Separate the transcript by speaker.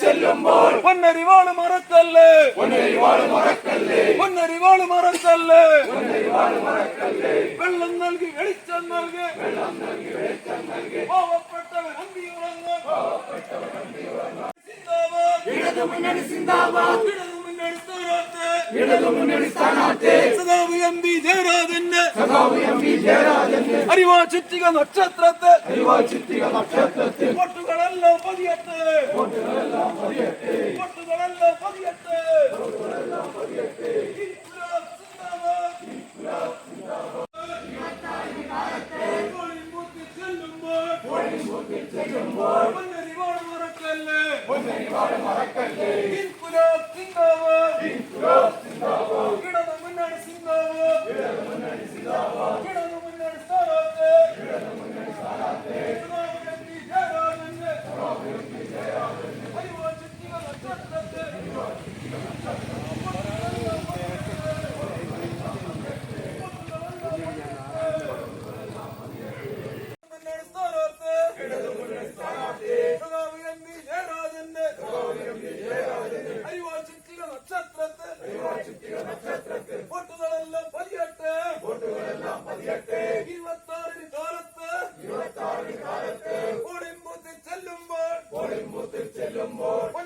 Speaker 1: ചെല്ലുമ്പോൾ
Speaker 2: പൊന്നരിവാൾ മറക്കല്ലേ?
Speaker 1: പൊന്നരിവാൾ മറക്കല്ലേ?
Speaker 2: പൊന്നരിവാൾ മറക്കല്ലേ? വെള്ളം നൽകി വെളിച്ചം നൽകി. പാവപ്പെട്ടവൻ അന്തിയുറങ്ങ് സിന്ദാബാദ്.
Speaker 1: ഇടതുമുന്നണി സിന്ദാബാദ്.
Speaker 2: ഇടതുമുന്നണി സ്ഥാനാർത്ഥി.
Speaker 1: ഇടതുമുന്നണി സ്ഥാനാർത്ഥി.
Speaker 2: സഖാവ് എം പി ജയരാജന്റെ.
Speaker 1: സഖാവ് എം പി ജയരാജന്റെ.
Speaker 2: അരിവാ ചുറ്റിക നക്ഷത്രത്തെ.
Speaker 1: ചിത്തിക നക്ഷത്രത്തിൽ
Speaker 2: വോട്ടുകളെല്ലാം പതിയട്ടെ. വോട്ടുകളെല്ലാം പതിയട്ടെ ഇൻക്ലാബ് സിന്ദാബാദ്. പോളിംഗ് ബൂത്തിൽ ചെല്ലുമ്പോൾ പൊന്നരിവാൾ മറക്കല്ലേ ഇൻക്ലാബ് സിന്ദാബാദ്. Chelumbo.